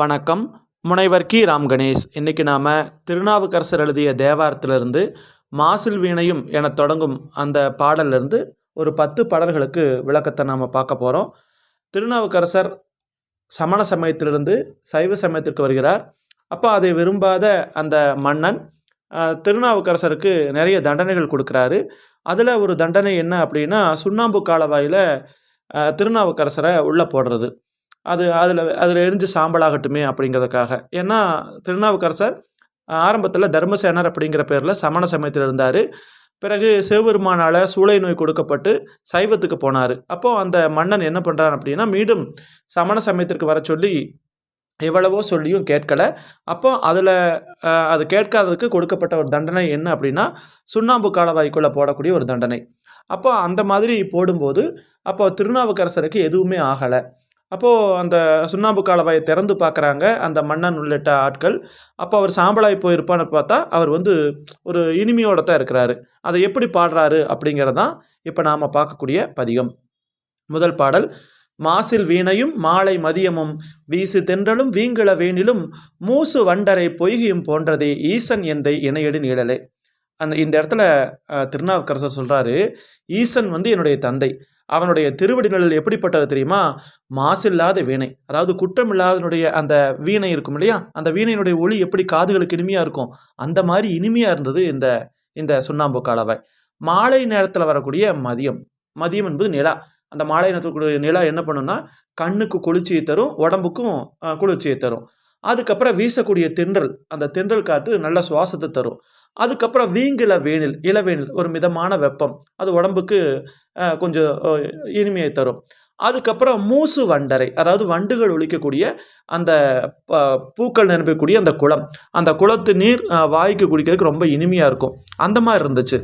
வணக்கம். முனைவர் கி. ராம் கணேஷ். இன்றைக்கி நாம் திருநாவுக்கரசர் எழுதிய தேவாரத்திலிருந்து மாசில் வீணையும் என தொடங்கும் அந்த பாடலிருந்து ஒரு பத்து பாடல்களுக்கு விளக்கத்தை நாம் பார்க்க போகிறோம் திருநாவுக்கரசர் சமண சமயத்திலிருந்து சைவ சமயத்திற்கு வருகிறார். அப்போ அதை விரும்பாத அந்த மன்னன் திருநாவுக்கரசருக்கு நிறைய தண்டனைகள் கொடுக்குறாரு. அதில் ஒரு தண்டனை என்ன அப்படின்னா சுண்ணாம்பு காலவாயில் திருநாவுக்கரசரை உள்ளே போடுறது. அது அதில் அதில் எரிஞ்சு சாம்பலாகட்டுமே அப்படிங்கிறதுக்காக. ஏன்னா திருநாவுக்கரசர் ஆரம்பத்தில் தர்மசேனர் அப்படிங்கிற பேரில் சமண சமயத்தில் இருந்தார். பிறகு சிவபெருமானால் சூளை நோய் கொடுக்கப்பட்டு சைவத்துக்கு போனார். அப்போது அந்த மன்னன் என்ன பண்ணுறான் அப்படின்னா மீண்டும் சமண சமயத்திற்கு வர சொல்லி எவ்வளவோ சொல்லியும் கேட்கலை. அப்போ அதில் அது கேட்காததுக்கு கொடுக்கப்பட்ட ஒரு தண்டனை என்ன அப்படின்னா சுண்ணாம்பு காலவாய்க்குள்ளே போடக்கூடிய ஒரு தண்டனை. அப்போ அந்த மாதிரி போடும்போது அப்போ திருநாவுக்கரசருக்கு எதுவுமே ஆகலை. அப்போது அந்த சுண்ணாம்பு காலவாயை திறந்து பார்க்குறாங்க அந்த மன்னன் உள்ளிட்ட ஆட்கள். அப்போ அவர் சாம்பலாய் போயிருப்பான்னு பார்த்தா அவர் வந்து ஒரு இனிமையோட தான் இருக்கிறாரு. அதை எப்படி பாடுறாரு அப்படிங்கிறதான் இப்போ நாம் பார்க்கக்கூடிய பதிகம். முதல் பாடல் மாசில் வீணையும் மாலை மதியமும் வீசு தென்றலும் வீங்கிள வேணிலும் மூசு வண்டரை பொய்கியும் போன்றதே ஈசன் எந்தை இணையடி நீழலே அந்த இந்த இடத்துல திருநாவுக்கரசர் சொல்கிறாரு ஈசன் வந்து என்னுடைய தந்தை. அவனுடைய திருவடி எப்படிப்பட்டது தெரியுமா? மாசில்லாத வீணை. அதாவது குற்றமில்லாதனுடைய அந்த வீணை இருக்கும் இல்லையா? அந்த வீணையினுடைய ஒளி எப்படி காதுகளுக்கு இனிமையாக இருக்கும்? அந்த மாதிரி இனிமையாக இருந்தது இந்த இந்த சுண்ணாம்பு காலவாய் மாலை நேரத்தில் வரக்கூடிய மதியம். மதியம் என்பது நிலா. அந்த மாலை நேரத்தில் கூடிய நிலா என்ன பண்ணுன்னா கண்ணுக்கு குளிர்ச்சியை தரும் உடம்புக்கும் குளிர்ச்சியை தரும். அதுக்கப்புறம் வீசக்கூடிய தென்றல். அந்த தென்றல் காற்று நல்ல சுவாசத்தை தரும். அதுக்கப்புறம் வீங்கில வேணில் இளவேனில் ஒரு மிதமான வெப்பம். அது உடம்புக்கு கொஞ்சம் இனிமையை தரும். அதுக்கப்புறம் மூசு வண்டரை அதாவது வண்டுகள் ஒழிக்கக்கூடிய அந்த ப- பூக்கள் நிரம்பக்கூடிய அந்த குளம். அந்த குளத்து நீர் வாய்க்கு குடிக்கிறதுக்கு ரொம்ப இனிமையாக இருக்கும். அந்த மாதிரி இருந்துச்சு.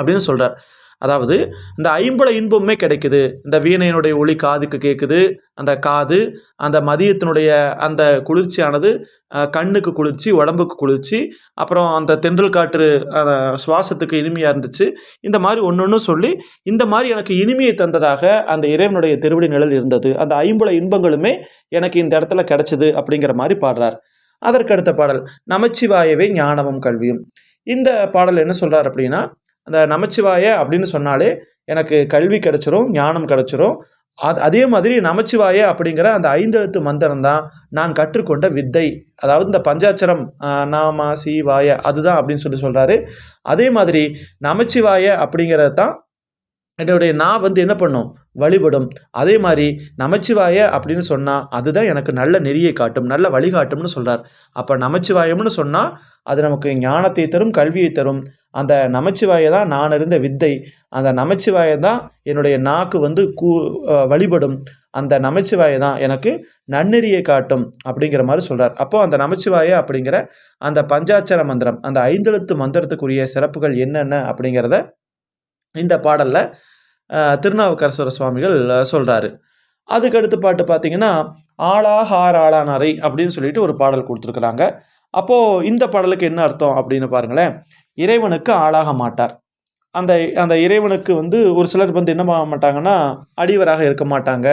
அப்படின்னு சொல்கிறார் அதாவது இந்த ஐம்புல இன்பமுமே கிடைக்குது. இந்த வீணையினுடைய ஒளி காதுக்கு கேட்குது அந்த காது அந்த மதியத்தினுடைய அந்த குளிர்ச்சியானது கண்ணுக்கு குளிர்ச்சி உடம்புக்கு குளிர்ச்சி அப்புறம் அந்த தென்றல் காற்று சுவாசத்துக்கு இனிமையாக இருந்துச்சு. இந்த மாதிரி ஒன்று ஒன்று சொல்லி இந்த மாதிரி எனக்கு இனிமையை தந்ததாக அந்த இறைவனுடைய திருவடி நிழல் இருந்தது. அந்த ஐம்புல இன்பங்களுமே எனக்கு இந்த இடத்துல கிடைச்சது அப்படிங்கிற மாதிரி பாடுறார். அதற்கு அடுத்த பாடல் நமச்சிவாயவே ஞானமும் கல்வியும். இந்த பாடல் என்ன சொல்கிறார் அப்படின்னா அந்த நமச்சிவாய அப்படின்னு சொன்னாலே எனக்கு கல்வி கிடச்சிரும் ஞானம் கிடச்சிரும். அது அதே மாதிரி நமச்சிவாய அப்படிங்கிற அந்த ஐந்தெழுத்து மந்திரம் தான் நான் கற்றுக்கொண்ட வித்தை. அதாவது இந்த பஞ்சாட்சரம் நாமா நாம சிவாய அதுதான் அப்படின்னு சொல்லி சொல்கிறாரு அதே மாதிரி நமச்சிவாய அப்படிங்கிறது தான் என்னுடைய நான் வந்து என்ன பண்ணும்? வழிபடும். அதே மாதிரி நமச்சிவாய அப்படின்னு சொன்னால் அதுதான் எனக்கு நல்ல நெறியை காட்டும் நல்ல வழிகாட்டும்னு சொல்கிறார் அப்போ நமச்சிவாயம்னு சொன்னால் அது நமக்கு ஞானத்தை தரும் கல்வியை தரும். அந்த நமச்சிவாய தான் நான் இருந்த வித்தை. அந்த நமச்சிவாய தான் என்னுடைய நாக்கு வந்து கூ வழிபடும். அந்த நமச்சிவாய தான் எனக்கு நன்னெறியை காட்டும் அப்படிங்கிற மாதிரி சொல்கிறார் அப்போது அந்த நமச்சிவாய அப்படிங்கிற அந்த பஞ்சாட்சர மந்திரம் அந்த ஐந்தெழுத்து மந்திரத்துக்குரிய சிறப்புகள் என்னென்ன அப்படிங்கிறத இந்த பாடலில் திருநாவுக்கரசர சுவாமிகள் சொல்கிறாரு அதுக்கடுத்து பாட்டு பார்த்தீங்கன்னா ஆளா ஹார் ஆளானாரை அப்படின்னு சொல்லிட்டு ஒரு பாடல் கொடுத்துருக்குறாங்க. அப்போது இந்த பாடலுக்கு என்ன அர்த்தம் அப்படின்னு பாருங்களேன். இறைவனுக்கு ஆளாக மாட்டார். அந்த அந்த இறைவனுக்கு வந்து ஒரு சிலர் வந்து என்ன பண்ண மாட்டாங்கன்னா அடிவராக இருக்க மாட்டாங்க.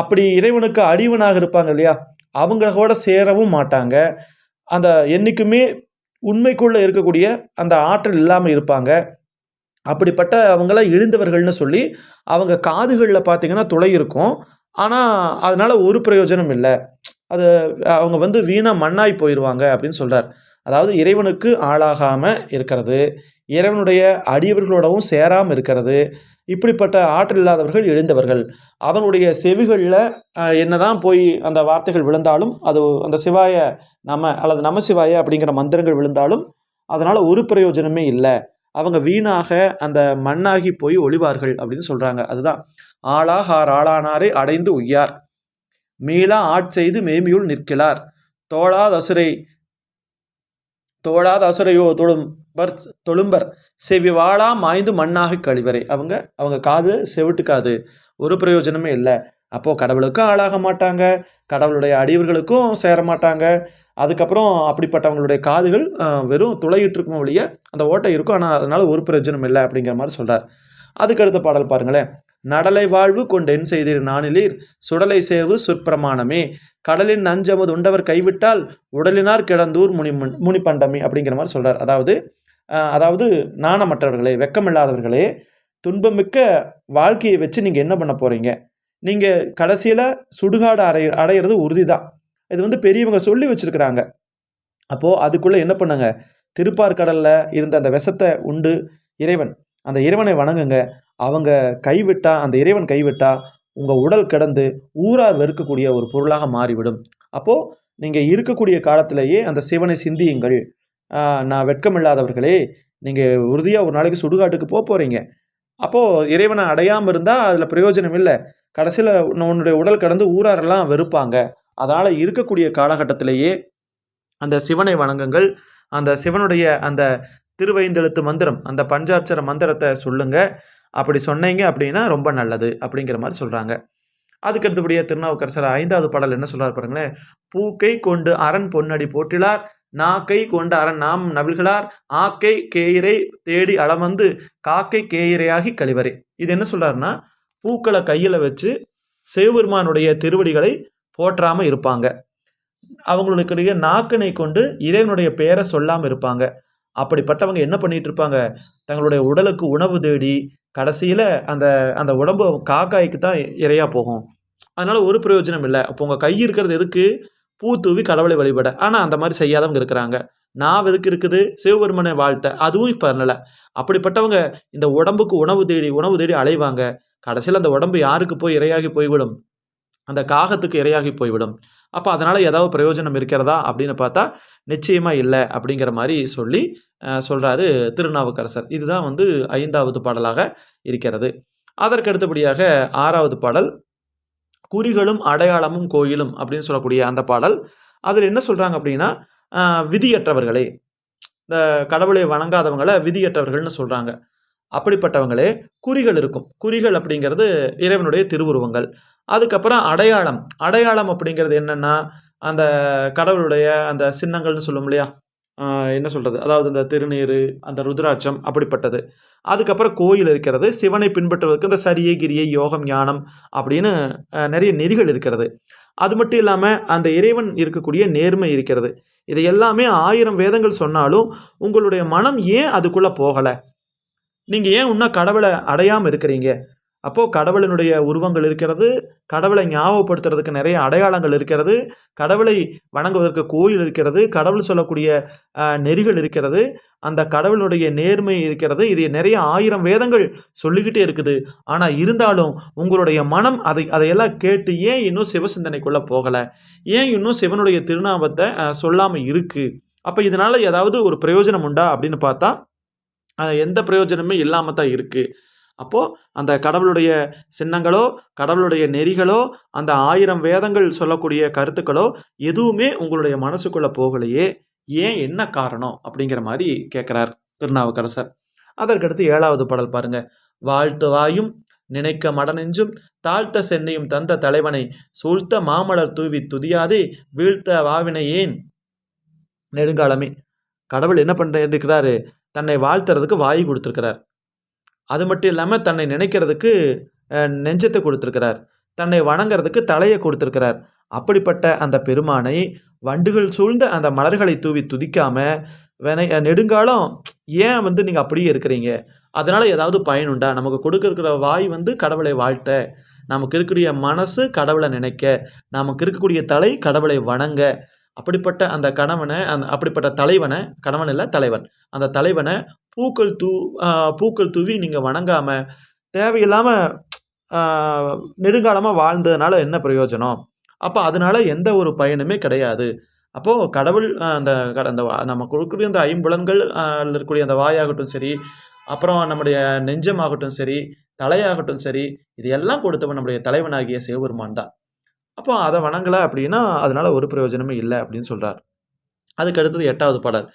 அப்படி இறைவனுக்கு அடிவனாக இருப்பாங்க இல்லையா? அவங்க கூட சேரவும் மாட்டாங்க. அந்த என்றைக்குமே உண்மைக்குள்ளே இருக்கக்கூடிய அந்த ஆற்றல் இல்லாமல் இருப்பாங்க. அப்படிப்பட்ட அவங்களாம் எழுந்தவர்கள்னு சொல்லி அவங்க காதுகளில் பார்த்தீங்கன்னா துளை இருக்கும். ஆனால் அதனால் ஒரு பிரயோஜனம் இல்லை. அது அவங்க வந்து வீணாக மண்ணாய் போயிடுவாங்க அப்படின்னு சொல்கிறார் அதாவது இறைவனுக்கு ஆளாகாமல் இருக்கிறது இறைவனுடைய அடியவர்களோடவும் சேராமல் இருக்கிறது இப்படிப்பட்ட ஆற்றல் இல்லாதவர்கள் எழுந்தவர்கள். அவனுடைய செவிகளில் என்னதான் போய் அந்த வார்த்தைகள் விழுந்தாலும் அது அந்த சிவாய நம அல்லது நம சிவாய அப்படிங்கிற மந்திரங்கள் விழுந்தாலும் அதனால் ஒரு பிரயோஜனமே இல்லை. அவங்க வீணாக அந்த மண்ணாகி போய் ஒளிவார்கள் அப்படின்னு சொல்கிறாங்க அதுதான். ஆளாகார் ஆளானாரை அடைந்து உய்யார். மீளா ஆட்செய்து மேமியுள் நிற்கிறார். தோழாத அசுரை தோழாத அசுரையோ தொழும்பர் தொழும்பர். செவி வாழா மாய்ந்து மண்ணாக கழிவறை அவங்க அவங்க காது செவிட்டு காது ஒரு பிரயோஜனமே இல்லை. அப்போது கடவுளுக்கும் ஆளாக மாட்டாங்க. கடவுளுடைய அடியவர்களுக்கும் சேர மாட்டாங்க. அதுக்கப்புறம் அப்படிப்பட்டவங்களுடைய காதுகள் வெறும் துளையிட்டு இருக்கும் ஒழிய அந்த ஓட்டை இருக்கும். ஆனால் அதனால் ஒரு பிரயோஜனம் இல்லை அப்படிங்கிற மாதிரி சொல்கிறார் அதுக்கடுத்த பாடல் பாருங்களேன். நடலை வாழ்வு கொண்டென் செய்தீர் நானிலீர். சுடலை சேர்வு சுற்பிரமாணமே கடலின் நஞ்சமது உண்டவர் கைவிட்டால் உடலினார் கிடந்தூர் முனி முனிப்பண்டமே அப்படிங்கிற மாதிரி சொல்கிறார் அதாவது அதாவது நாணமற்றவர்களே வெக்கமில்லாதவர்களே துன்பமிக்க வாழ்க்கையை வச்சு நீங்கள் என்ன பண்ண போகிறீங்க நீங்கள் கடைசியில் சுடுகாடு அடைய அடையிறது உறுதி தான் இது வந்து பெரியவங்க சொல்லி வச்சுருக்கிறாங்க. அப்போது அதுக்குள்ளே என்ன பண்ணுங்க? திருப்பார்கடலில் இருந்த அந்த விஷத்தை உண்டு இறைவன். அந்த இறைவனை வணங்குங்க. அவங்க கைவிட்டா அந்த இறைவன் கைவிட்டா உங்கள் உடல் கிடந்து ஊரார் வெறுக்கக்கூடிய ஒரு பொருளாக மாறிவிடும். அப்போது நீங்கள் இருக்கக்கூடிய காலத்திலேயே அந்த சிவனை சிந்தியுங்கள். நான் வெட்கமில்லாதவர்களே நீங்கள் உறுதியாக ஒரு நாளைக்கு சுடுகாட்டுக்கு போக போகிறீங்க அப்போது இறைவனை அடையாமல் இருந்தால் அதில் பிரயோஜனம் இல்லை. கடைசியில் உன்னுடைய உடல் கடந்து ஊராரெல்லாம் வெறுப்பாங்க. அதனால் இருக்கக்கூடிய காலகட்டத்திலேயே அந்த சிவனை வணங்குங்கள். அந்த சிவனுடைய அந்த திருவைந்தெழுத்து மந்திரம் அந்த பஞ்சாட்சர மந்திரத்தை சொல்லுங்க. அப்படி சொன்னீங்க அப்படின்னா ரொம்ப நல்லது அப்படிங்கிற மாதிரி சொல்கிறாங்க அதுக்கு திருநாவுக்கரசர் ஐந்தாவது பாடல் என்ன சொல்கிறார் பாருங்களேன்? பூக்கை கொண்டு அரண் பொன்னடி போற்றிலார் நாக்கை கொண்டு அரண் நாம் நவில்களார் ஆக்கை கேயிரை தேடி அளவந்து காக்கை கேயிரையாகி கழிவறை இது என்ன சொல்கிறாருன்னா பூக்களை கையில் வச்சு சிவபெருமானுடைய திருவடிகளை போற்றாமல் இருப்பாங்க. அவங்களுடைய நாக்கினை கொண்டு இறைவனுடைய பெயரை சொல்லாமல் இருப்பாங்க. அப்படிப்பட்டவங்க என்ன பண்ணிட்டு இருப்பாங்க? தங்களுடைய உடலுக்கு உணவு தேடி கடைசியில் அந்த அந்த உடம்பு காக்காய்க்கு தான் இரையாக போகும். அதனால் ஒரு பிரயோஜனம் இல்லை. அப்போ உங்கள் கை இருக்கிறது எதுக்கு? பூ தூவி கடவுளை வழிபட. ஆனால் அந்த மாதிரி செய்யாதவங்க இருக்கிறாங்க. நான் எதுக்கு இருக்குது? சிவபெருமனை வாழ்த்த. அதுவும் இப்போ பண்ணலை அப்படிப்பட்டவங்க இந்த உடம்புக்கு உணவு தேடி உணவு தேடி அலைவாங்க. கடைசியில் அந்த உடம்பு யாருக்கு போய் இரையாகி போய்விடும்? அந்த காகத்துக்கு இரையாகி போய்விடும். அப்போ அதனால் ஏதாவது பிரயோஜனம் இருக்கிறதா? அப்படின்னு பார்த்தா நிச்சயமாக இல்லை அப்படிங்கிற மாதிரி சொல்லி சொல்கிறாரு திருநாவுக்கரசர். இதுதான் வந்து ஐந்தாவது பாடலாக இருக்கிறது. அதற்கு அடுத்தபடியாக ஆறாவது பாடல் குறிகளும் அடையாளமும் கோயிலும் அப்படின்னு சொல்லக்கூடிய அந்த பாடல். அதில் என்ன சொல்கிறாங்க அப்படின்னா விதியற்றவர்களே. இந்த கடவுளை வணங்காதவங்களை விதியற்றவர்கள்னு சொல்கிறாங்க அப்படிப்பட்டவங்களே குறிகள் இருக்கும். குறிகள் அப்படிங்கிறது இறைவனுடைய திருவுருவங்கள். அதுக்கப்புறம் அடையாளம். அடையாளம் அப்படிங்கிறது என்னென்னா அந்த கடவுளுடைய அந்த சின்னங்கள்னு சொல்லும் இல்லையா? என்ன சொல்கிறது அதாவது இந்த திருநீர் அந்த ருத்ராட்சம் அப்படிப்பட்டது. அதுக்கப்புறம் கோயில் இருக்கிறது சிவனை பின்பற்றுவதற்கு இந்த சரியை கிரியை யோகம் ஞானம் அப்படின்னு நிறைய நெறிகள் இருக்கிறது. அது மட்டும் இல்லாமல் அந்த இறைவன் இருக்கக்கூடிய நேர்மை இருக்கிறது. இது எல்லாமே ஆயிரம் வேதங்கள் சொன்னாலும் உங்களுடைய மனம் ஏன் அதுக்குள்ளே போகலை? நீங்கள் ஏன் இன்னும் கடவுளை அடையாமல் இருக்கிறீங்க? அப்போது கடவுளினுடைய உருவங்கள் இருக்கிறது கடவுளை ஞாபகப்படுத்துறதுக்கு நிறைய அடையாளங்கள் இருக்கிறது கடவுளை வணங்குவதற்கு கோயில் இருக்கிறது கடவுள் சொல்லக்கூடிய நெறிகள் இருக்கிறது அந்த கடவுளுடைய நேர்மை இருக்கிறது இது நிறைய ஆயிரம் வேதங்கள் சொல்லிக்கிட்டே இருக்குது. ஆனால் இருந்தாலும் உங்களுடைய மனம் அதை அதையெல்லாம் கேட்டு ஏன் இன்னும் சிவசிந்தனைக்குள்ளே போகலை? ஏன் இன்னும் சிவனுடைய திருநாமத்தை சொல்லாமல் இருக்குது அப்போ இதனால் ஏதாவது ஒரு பிரயோஜனம் உண்டா அப்படின்னு பார்த்தா எந்த பிரயோஜனமே இல்லாமல் தான் இருக்குது அப்போது அந்த கடவுளுடைய சின்னங்களோ கடவுளுடைய நெறிகளோ அந்த ஆயிரம் வேதங்கள் சொல்லக்கூடிய கருத்துக்களோ எதுவுமே உங்களுடைய மனசுக்குள்ளே போகலையே. ஏன் என்ன காரணம்? அப்படிங்கிற மாதிரி கேட்குறார் திருநாவுக்கரசர். அதற்கடுத்து ஏழாவது பாடல் பாருங்க. வாழ்த்துவாயும் நினைக்க மடநெஞ்சும் தாழ்த்த சென்னையும் தந்த தலைவனை சூழ்த்த மாமலர் தூவி துதியாதே வீழ்த்த வாவினை ஏன்? நெடுங்காலமே. கடவுள் என்ன பண்ண தன்னை வாழ்த்துறதுக்கு வாய் கொடுத்துருக்கிறார். அது மட்டும் இல்லாமல் தன்னை நினைக்கிறதுக்கு நெஞ்சத்தை கொடுத்துருக்கிறார். தன்னை வணங்குறதுக்கு தலையை கொடுத்துருக்கிறார். அப்படிப்பட்ட அந்த பெருமானை வண்டுகள் சூழ்ந்த அந்த மலர்களை தூவி துதிக்காம வினை நெடுங்காலம் ஏன் வந்து நீங்கள் அப்படியே இருக்கிறீங்க? அதனால் ஏதாவது பயனுண்டா நமக்கு கொடுக்கிற வாய் வந்து கடவுளை வாழ்த்த. நமக்கு இருக்கக்கூடிய மனசு கடவுளை நினைக்க. நமக்கு இருக்கக்கூடிய தலை கடவுளை வணங்க. அப்படிப்பட்ட அந்த கணவனை அந்த அப்படிப்பட்ட தலைவனை கணவன் இல்லை தலைவன். அந்த தலைவனை பூக்கள் தூ பூக்கள் தூவி நீங்கள் வணங்காமல் தேவையில்லாமல் நெடுங்காலமாக வாழ்ந்ததுனால என்ன பிரயோஜனம்? அப்போ அதனால எந்த ஒரு பயனுமே கிடையாது. அப்போது கடவுள் அந்த கட- அந்த வா- நம்ம கொடுக்கக்கூடிய அந்த ஐம்புலன்கள் இருக்கக்கூடிய அந்த வாயாகட்டும் சரி அப்புறம் நம்முடைய நெஞ்சமாகட்டும் சரி தலையாகட்டும் சரி இது எல்லாம் கொடுத்தவன் நம்முடைய தலைவனாகிய சிவபெருமான் தான். அப்போ அதை வணங்கலை அப்படின்னா அதனால் ஒரு பிரயோஜனமும் இல்லை அப்படின்னு சொல்கிறார் அதுக்கு அடுத்தது எட்டாவது பாடல்.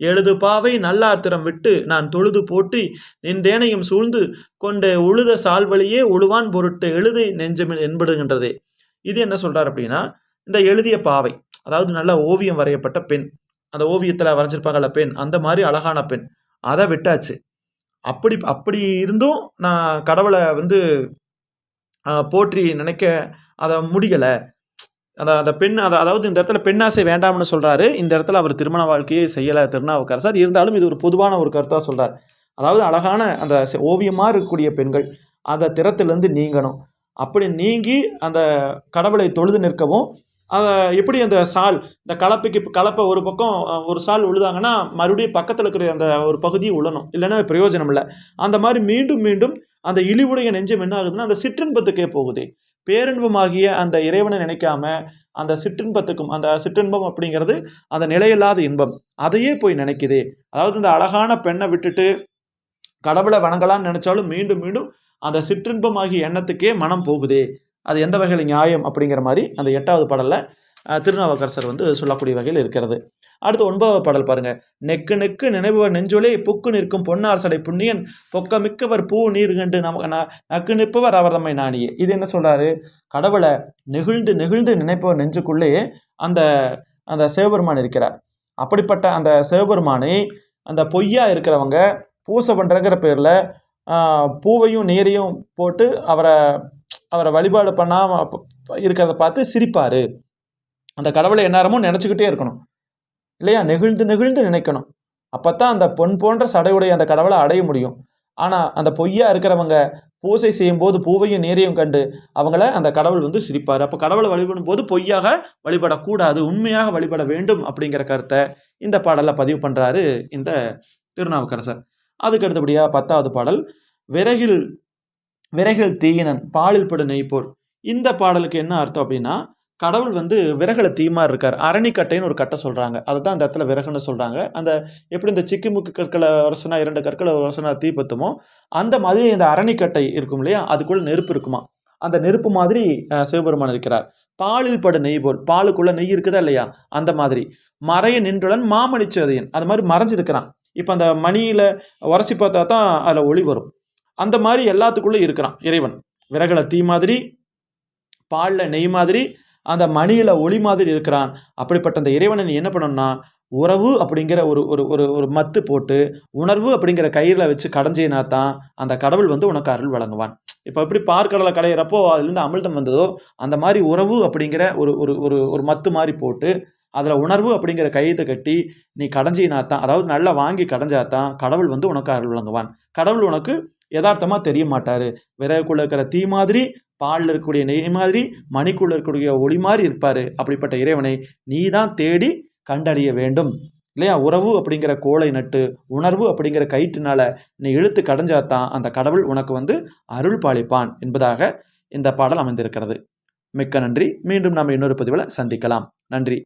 எழுது பாவை நல்லார்த்திரம் விட்டு நான் தொழுது போற்றி நின்றேனையும் சூழ்ந்து கொண்ட உழுத சால்வழியே உழுவான் பொருட்டு எழுது நெஞ்சம் என்படுகின்றதே இது என்ன சொல்கிறார் அப்படின்னா இந்த எழுதிய பாவை அதாவது நல்ல ஓவியம் வரையப்பட்ட பெண் அந்த ஓவியத்தில் வரைஞ்சிருப்பாங்கல்ல பெண் அந்த மாதிரி அழகான பெண் அதை விட்டாச்சு. அப்படி அப்படி இருந்தும் நான் கடவுளை வந்து போற்றி நினைக்க அதை முடியலை அந்த அந்த பெண் அதை அதாவது இந்த இடத்துல பெண்ணாசை வேண்டாம்னு சொல்கிறாரு இந்த இடத்துல அவர் திருமண வாழ்க்கையை செய்யலை திருநாவுக்கரசர். இருந்தாலும் இது ஒரு பொதுவான ஒரு கருத்தாக சொல்கிறார் அதாவது அழகான அந்த ஓவியமாக இருக்கக்கூடிய பெண்கள் அந்த திறத்திலேருந்து நீங்கணும். அப்படி நீங்கி அந்த கடவுளை தொழுது நிற்கவும் அதை எப்படி அந்த சால் இந்த கலப்பைக்கு கலப்பை ஒரு பக்கம் ஒரு சால் உழுதாங்கன்னா மறுபடியும் பக்கத்தில் இருக்கிற அந்த ஒரு பகுதியை உழணும். இல்லைன்னா பிரயோஜனம் இல்லை. அந்த மாதிரி மீண்டும் மீண்டும் அந்த இழிவுடைய நெஞ்சம் என்ன ஆகுதுன்னா அந்த சிற்றின்பத்துக்கே போகுது. பேரின்பமாகிய அந்த இறைவனை நினைக்காம அந்த சிற்றின்பத்துக்கும் அந்த சிற்றின்பம் அப்படிங்கிறது அந்த நிலையில்லாத இன்பம். அதையே போய் நினைக்குது. அதாவது இந்த அழகான பெண்ணை விட்டுட்டு கடவுளை வணங்கலாம்னு நினைச்சாலும் மீண்டும் மீண்டும் அந்த சிற்றின்பமாகிய எண்ணத்துக்கே மனம் போகுதே. அது எந்த வகையில் நியாயம் அப்படிங்கிற மாதிரி அந்த எட்டாவது பாடலில் திருநாவுக்கரசர் வந்து சொல்லக்கூடிய வகையில் இருக்கிறது. அடுத்து ஒன்பதாவது பாடல் பாருங்க. நெக்கு நெக்கு நினைவுவர் நெஞ்சொலே புக்கு நிற்கும் பொன்னார் சடை புண்ணியன் பொக்கமிக்கவர் பூ நீர் கண்டு நமக்கு நக்கு நிற்பவர் அவர் தம்மை நாணியே இது என்ன சொல்றாரு? கடவுளை நெகிழ்ந்து நெகிழ்ந்து நினைப்பவர் நெஞ்சுக்குள்ளே அந்த அந்த சிவபெருமான் இருக்கிறார். அப்படிப்பட்ட அந்த சிவபெருமானை அந்த பொய்யா இருக்கிறவங்க பூசை பண்ணுறங்கிற பேரில் பூவையும் நீரையும் போட்டு அவரை அவரை வழிபாடு பண்ணாமல் இருக்கிறத பார்த்து சிரிப்பார். அந்த கடவுளை எந்நேரமும் நினச்சிக்கிட்டே இருக்கணும். இல்லையா? நெகிழ்ந்து நெகிழ்ந்து நினைக்கணும். அப்போ தான் அந்த பொன் போன்ற சடையுடைய அந்த கடவுளை அடைய முடியும். ஆனால் அந்த பொய்யா இருக்கிறவங்க பூசை செய்யும்போது பூவையும் நீரையும் கண்டு அவங்கள அந்த கடவுள் வந்து சிரிப்பார். அப்போ கடவுளை வழிபடும் போது பொய்யாக வழிபடக்கூடாது உண்மையாக வழிபட வேண்டும் அப்படிங்கிற கருத்தை இந்த பாடலில் பதிவு பண்ணுறாரு இந்த திருநாவுக்கரசர். அதுக்கு அடுத்தபடியாக பத்தாவது பாடல் விறகில் விறகில் தீயினன் பாலில் படு நெய்ப்போர் இந்த பாடலுக்கு என்ன அர்த்தம் அப்படின்னா கடவுள் வந்து விறகுல தீமா இருக்கார். அரணிக்கட்டைன்னு ஒரு கட்டை சொல்கிறாங்க அதுதான் அந்த இடத்துல விறகுன்னு சொல்கிறாங்க அந்த எப்படி இந்த சிக்கிமுக்கு கற்களை வரசனா இரண்டு கற்களை வரசனா தீ பத்துமோ அந்த மாதிரி இந்த அரணிக்கட்டை இருக்கும் இல்லையா? அதுக்குள்ள நெருப்பு இருக்குமா? அந்த நெருப்பு மாதிரி சிவபெருமான் இருக்கிறார். பாலில் படு நெய் போல். பாலுக்குள்ள நெய் இருக்குதா இல்லையா? அந்த மாதிரி. மறைய நின்றுடன் மாமணிச்சதையன் அது மாதிரி மறைஞ்சிருக்கிறான். இப்போ அந்த மணியில் உரசி பார்த்தா தான் அதில் ஒளி வரும். அந்த மாதிரி எல்லாத்துக்குள்ளே இருக்கிறான் இறைவன். விறகுல தீ மாதிரி பாலில் நெய் மாதிரி அந்த மணியில் ஒளி மாதிரி இருக்கிறான். அப்படிப்பட்ட அந்த இறைவனை நீ என்ன பண்ணணும்னா உறவு அப்படிங்கிற ஒரு ஒரு ஒரு ஒரு மத்து போட்டு உணர்வு அப்படிங்கிற கயிறில் வச்சு கடைஞ்சினா தான் அந்த கடவுள் வந்து உனக்கு அருள் வழங்குவான். இப்போ எப்படி பார்க்கடலை கடையிறப்போ அதுலேருந்து அமிழ்தம் வந்ததோ அந்த மாதிரி உறவு அப்படிங்கிற ஒரு ஒரு ஒரு ஒரு மத்து மாதிரி போட்டு அதில் உணர்வு அப்படிங்கிற கையத்தை கட்டி நீ கடைஞ்சினா தான் அதாவது நல்லா வாங்கி கடைஞ்சா தான் கடவுள் வந்து உனக்கு அருள் வழங்குவான். கடவுள் உனக்கு யதார்த்தமாக தெரிய மாட்டார் விறகுக்குள்ளே இருக்கிற தீ மாதிரி பாலில் இருக்கக்கூடிய நெய் மாதிரி மணிக்குள்ளே இருக்கக்கூடிய ஒளி மாதிரி இருப்பார். அப்படிப்பட்ட இறைவனை நீ தான் தேடி கண்டறிய வேண்டும். இல்லையா? உறவு அப்படிங்கிற கோளை நட்டு உணர்வு அப்படிங்கிற கயிற்றுனால நீ இழுத்து கடைஞ்சாதான் அந்த கடவுள் உனக்கு வந்து அருள் பாலிப்பான் என்பதாக இந்த பாடல் அமைந்திருக்கிறது. மிக்க நன்றி. மீண்டும் நாம் இன்னொரு பதிவில் சந்திக்கலாம். நன்றி.